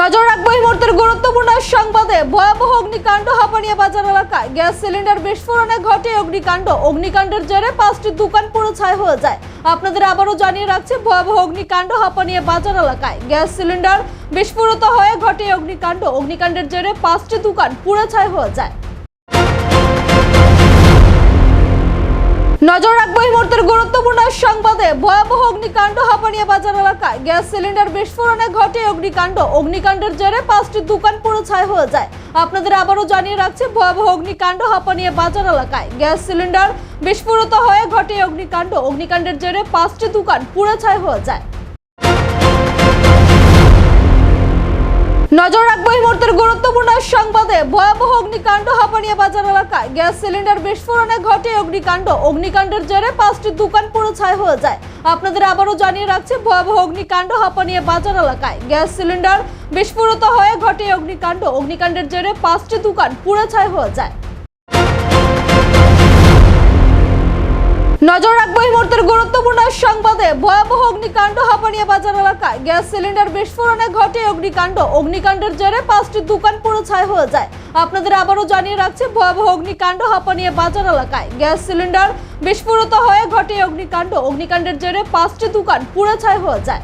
নজর রাখব এই মুহূর্তের গুরুত্বপূর্ণ সংবাদে। ভয়াবহ অগ্নিকাণ্ড হাপানিয়া বাজার এলাকায়। গ্যাস সিলিন্ডার বিস্ফোরণে ঘটে অগ্নিকাণ্ড। অগ্নিকাণ্ডের জেরে পাঁচটি দোকান পুরো ছাই হয়ে যায়। আপনাদের আবারও জানিয়ে রাখছে, ভয়াবহ অগ্নিকাণ্ড হাপানিয়া বাজার এলাকায়। গ্যাস সিলিন্ডার বিস্ফোরিত হয়ে ঘটে অগ্নিকাণ্ড। অগ্নিকাণ্ডের জেরে পাঁচটি দোকান পুরো ছাই হয়ে যায়। নজর রাখব এই মুহূর্তের গুরুত্বপূর্ণ সংবাদে। ভয়াবহ অগ্নিকাণ্ড বাজার এলাকায় গ্যাস সিলিন্ডার বিস্ফোরণে ঘটে অগ্নিকাণ্ড। অগ্নিকাণ্ডের জেরে পাঁচটি দোকান পুরো ছাই হয়ে যায়। আপনাদের আবারও জানিয়ে রাখছি, ভয়াবহ অগ্নিকাণ্ড হাপানিয়া বাজার এলাকায়। গ্যাস সিলিন্ডার বিস্ফোরিত হয়ে ঘটে অগ্নিকাণ্ড। অগ্নিকাণ্ডের জেরে পাঁচটি দোকান পুরো ছাই হয়ে যায়। নজর রাখব এই মুহূর্তের গুরুত্বপূর্ণ সংবাদে। ভয়াবহ অগ্নিকাণ্ড হাপানিয়া বাজার এলাকায়। গ্যাস সিলিন্ডার বিস্ফোরণে ঘটে অগ্নিকাণ্ড। অগ্নিকাণ্ডের জেরে পাঁচটি দোকান পুরো ছাই হয়ে যায়। আপনাদের আবারও জানিয়ে রাখছে, ভয়াবহ অগ্নিকাণ্ড হাপানিয়া বাজার এলাকায়। গ্যাস সিলিন্ডার বিস্ফোরিত হয়ে ঘটে অগ্নিকাণ্ড। অগ্নিকাণ্ডের জেরে পাঁচটি দোকান পুরো ছাই হয়ে যায়। নজর রাখব এই মুহূর্তের গুরুত্বপূর্ণ সংবাদে। ভয়াবহ অগ্নিকাণ্ড হাপানিয়া বাজার এলাকায়। গ্যাস সিলিন্ডার বিস্ফোরণে ঘটে অগ্নিকাণ্ড। অগ্নিকাণ্ডের জেরে পাঁচটি দোকান পুরো ছাই হয়ে যায়। আপনাদের আবারও জানিয়ে রাখছে, ভয়াবহ অগ্নিকাণ্ড হাপানিয়া বাজার এলাকায়। গ্যাস সিলিন্ডার বিস্ফোরিত হয়ে ঘটে অগ্নিকাণ্ড। অগ্নিকাণ্ডের জেরে পাঁচটি দোকান পুরো ছাই হয়ে যায়।